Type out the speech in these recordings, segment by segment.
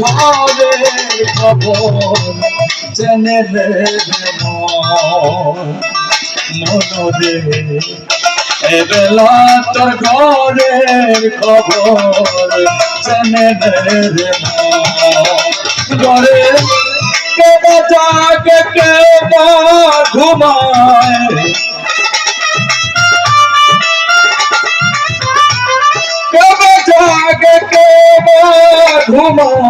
ঘরের খবর তোর ঘরের খবর জেনে ঘরে কে কে ঘুমায়। কবে জাগে কে ঘুমায়।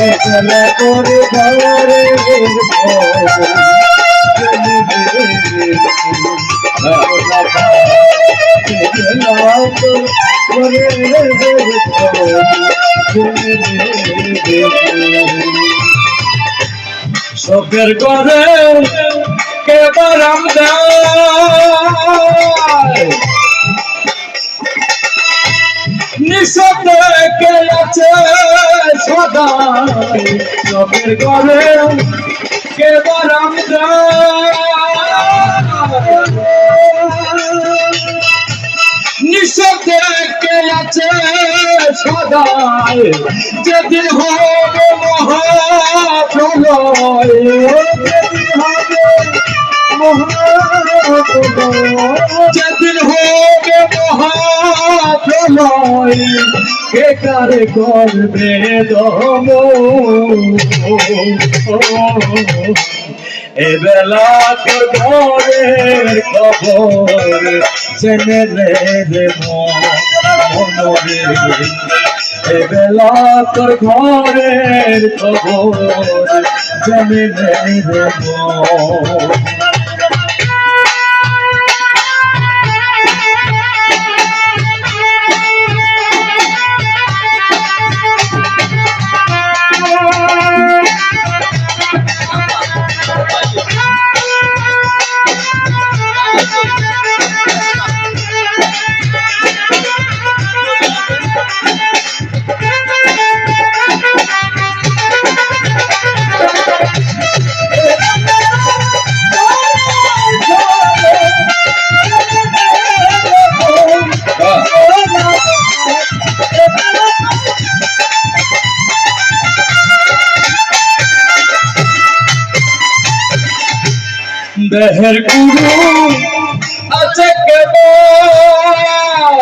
একলা করে ঘরে শোকের করে কেবার আমদার সদাই চোখের ঘরে কে বারাম নিঃশব্দে কে আছে সদাই। যেদিন হবে মহাপ্রলয়, যেদিন হবে যেদিন মহাপ্রলয় কে কারে করবে দম এ বেলা তোর ঘরের খবর জেনে রে মনরে এ তোর ঘরের খবর জেনে রে দেহের গুরু আছে কেবল।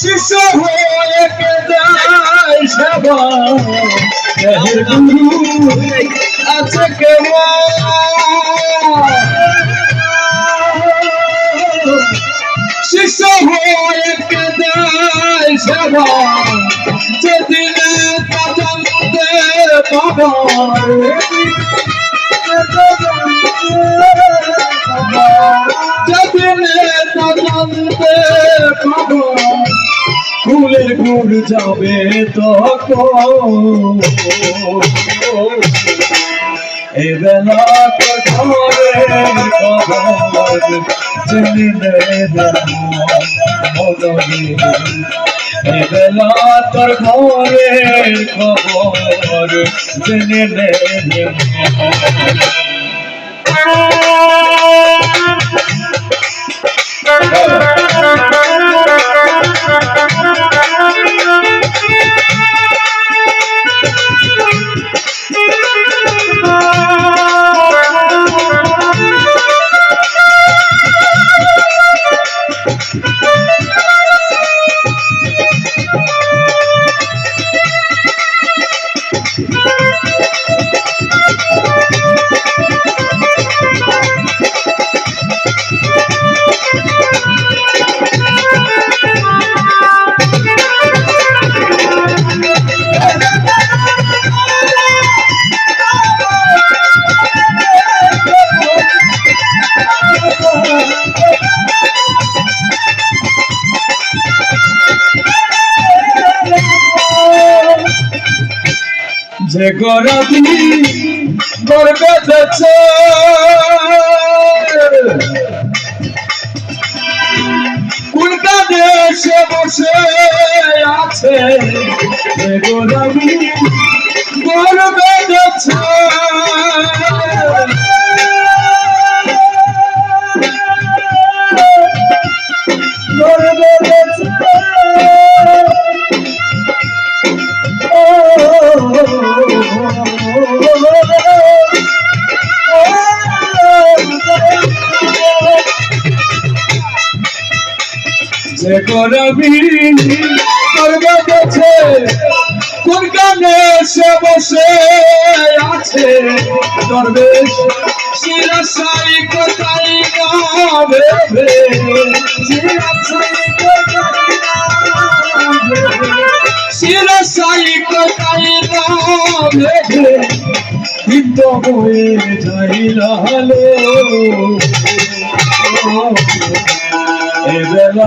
শিশু হয়ে কে যায় সেবা দেহের গুরু আছে কেবল। শিশু হয়ে কে যায় সেবা যেদিনে পাবা। যাবে তখন ফুলের ঘরে যাবে তখন। এবেলা এবেলা তোর ঘরে খবর জেনে নেব যে গরাতি করবে যাচ্ছে কোনটা দেশে বসে আছে যে গরবি করবি করবে গেছে কোন গানে সে বসে আছে। দরবেশ, শিরাশাই কোথায় গাবে শিরাশাই কোথায় শিরাশাই কোথায় গাবে কিন্তু বয়ে যাইলা হলো এবেলা